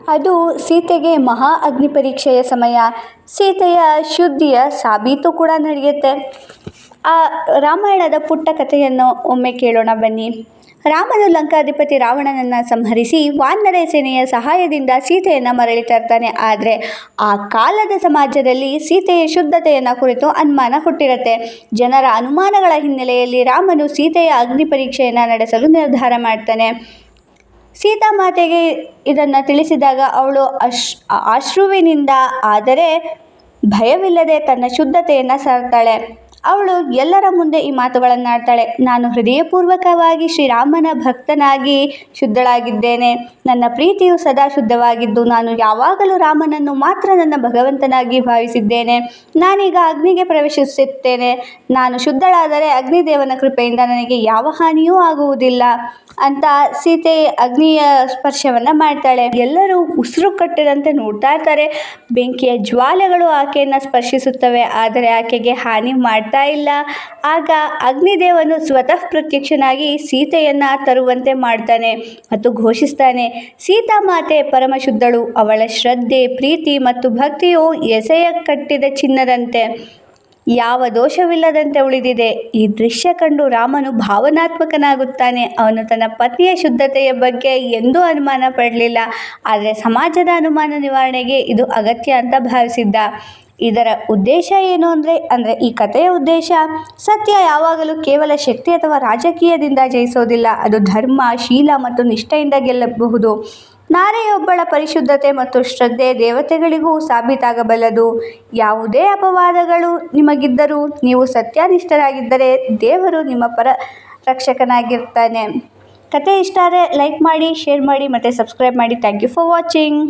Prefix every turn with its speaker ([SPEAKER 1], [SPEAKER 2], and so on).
[SPEAKER 1] ಅದು ಸೀತೆಗೆ ಮಹಾ ಅಗ್ನಿ ಪರೀಕ್ಷೆಯ ಸಮಯ. ಸೀತೆಯ ಶುದ್ಧಿಯ ಸಾಬೀತು ಕೂಡ ನಡೆಯುತ್ತೆ. ಆ ರಾಮಾಯಣದ ಪುಟ್ಟ ಕಥೆಯನ್ನು ಒಮ್ಮೆ ಕೇಳೋಣ ಬನ್ನಿ. ರಾಮನು ಲಂಕಾಧಿಪತಿ ರಾವಣನನ್ನು ಸಂಹರಿಸಿ ವಾನರ ಸೇನೆಯ ಸಹಾಯದಿಂದ ಸೀತೆಯನ್ನು ಮರಳಿ ತರ್ತಾನೆ. ಆದರೆ ಆ ಕಾಲದ ಸಮಾಜದಲ್ಲಿ ಸೀತೆಯ ಶುದ್ಧತೆಯನ್ನು ಕುರಿತು ಅನುಮಾನ ಹುಟ್ಟಿರುತ್ತೆ. ಜನರ ಅನುಮಾನಗಳ ಹಿನ್ನೆಲೆಯಲ್ಲಿ ರಾಮನು ಸೀತೆಯ ಅಗ್ನಿ ಪರೀಕ್ಷೆಯನ್ನು ನಡೆಸಲು ನಿರ್ಧಾರ ಮಾಡ್ತಾನೆ. ಸೀತಾಮಾತೆಗೆ ಇದನ್ನು ತಿಳಿಸಿದಾಗ ಅವಳು ಅಶ್ ಅಶ್ರುವಿನಿಂದ ಆದರೆ ಭಯವಿಲ್ಲದೆ ತನ್ನ ಶುದ್ಧತೆಯನ್ನು ಸಾರ್ತಾಳೆ. ಅವಳು ಎಲ್ಲರ ಮುಂದೆ ಈ ಮಾತುಗಳನ್ನು ಆಡ್ತಾಳೆ ನಾನು ಹೃದಯಪೂರ್ವಕವಾಗಿ ಶ್ರೀರಾಮನ ಭಕ್ತನಾಗಿ ಶುದ್ಧಳಾಗಿದ್ದೇನೆ. ನನ್ನ ಪ್ರೀತಿಯು ಸದಾ ಶುದ್ಧವಾಗಿದ್ದು, ನಾನು ಯಾವಾಗಲೂ ರಾಮನನ್ನು ಮಾತ್ರ ನನ್ನ ಭಗವಂತನಾಗಿ ಭಾವಿಸಿದ್ದೇನೆ. ನಾನೀಗ ಅಗ್ನಿಗೆ ಪ್ರವೇಶಿಸುತ್ತೇನೆ. ನಾನು ಶುದ್ಧಳಾದರೆ ಅಗ್ನಿದೇವನ ಕೃಪೆಯಿಂದ ನನಗೆ ಯಾವ ಹಾನಿಯೂ ಆಗುವುದಿಲ್ಲ ಅಂತ ಸೀತೆ ಅಗ್ನಿಯ ಸ್ಪರ್ಶವನ್ನು ಮಾಡ್ತಾಳೆ. ಎಲ್ಲರೂ ಉಸಿರು ಕಟ್ಟಿದಂತೆ ನೋಡ್ತಾ ಇರ್ತಾರೆ. ಬೆಂಕಿಯ ಜ್ವಾಲೆಗಳು ಆಕೆಯನ್ನು ಸ್ಪರ್ಶಿಸುತ್ತವೆ, ಆದರೆ ಆಕೆಗೆ ಹಾನಿ ಮಾಡ್ತಾ ಇಲ್ಲ. ಆಗ ಅಗ್ನಿದೇವನು ಸ್ವತಃ ಪ್ರತ್ಯಕ್ಷನಾಗಿ ಸೀತೆಯನ್ನು ತರುವಂತೆ ಮಾಡ್ತಾನೆ ಮತ್ತು ಘೋಷಿಸ್ತಾನೆ ಸೀತಾಮಾತೆ ಪರಮಶುದ್ಧಳು, ಅವಳ ಶ್ರದ್ಧೆ, ಪ್ರೀತಿ ಮತ್ತು ಭಕ್ತಿಯು ಎಸೆಯ ಕಟ್ಟಿದ ಚಿನ್ನದಂತೆ. ಯಾವ ದೋಷವಿಲ್ಲದಂತೆ ಉಳಿದಿದೆ. ಈ ದೃಶ್ಯ ಕಂಡು ರಾಮನು ಭಾವನಾತ್ಮಕನಾಗುತ್ತಾನೆ. ಅವನು ತನ್ನ ಪತ್ನಿಯ ಶುದ್ಧತೆಯ ಬಗ್ಗೆ ಎಂದೂ ಅನುಮಾನ ಪಡಲಿಲ್ಲ. ಆದರೆ ಸಮಾಜದ ಅನುಮಾನ ನಿವಾರಣೆಗೆ ಇದು ಅಗತ್ಯ ಅಂತ ಭಾವಿಸಿದ್ದ. ಇದರ ಉದ್ದೇಶ ಏನು ಅಂದರೆ ಅಂದರೆ ಈ ಕಥೆಯ ಉದ್ದೇಶ, ಸತ್ಯ ಯಾವಾಗಲೂ ಕೇವಲ ಶಕ್ತಿ ಅಥವಾ ರಾಜಕೀಯದಿಂದ ಜಯಿಸೋದಿಲ್ಲ. ಅದು ಧರ್ಮ, ಶೀಲ ಮತ್ತು ನಿಷ್ಠೆಯಿಂದ ಗೆಲ್ಲಬಹುದು. ನಾರೆಯೊಬ್ಬಳ ಪರಿಶುದ್ಧತೆ ಮತ್ತು ಶ್ರದ್ಧೆ ದೇವತೆಗಳಿಗೂ ಸಾಬೀತಾಗಬಲ್ಲದು. ಯಾವುದೇ ಅಪವಾದಗಳು ನಿಮಗಿದ್ದರೂ ನೀವು ಸತ್ಯನಿಷ್ಠರಾಗಿದ್ದರೆ ದೇವರು ನಿಮ್ಮ ಪರ ರಕ್ಷಕನಾಗಿರ್ತಾನೆ. ಕತೆ ಇಷ್ಟ ಆದರೆ ಲೈಕ್ ಮಾಡಿ, ಶೇರ್ ಮಾಡಿ ಮತ್ತು ಸಬ್ಸ್ಕ್ರೈಬ್ ಮಾಡಿ. Thank you for watching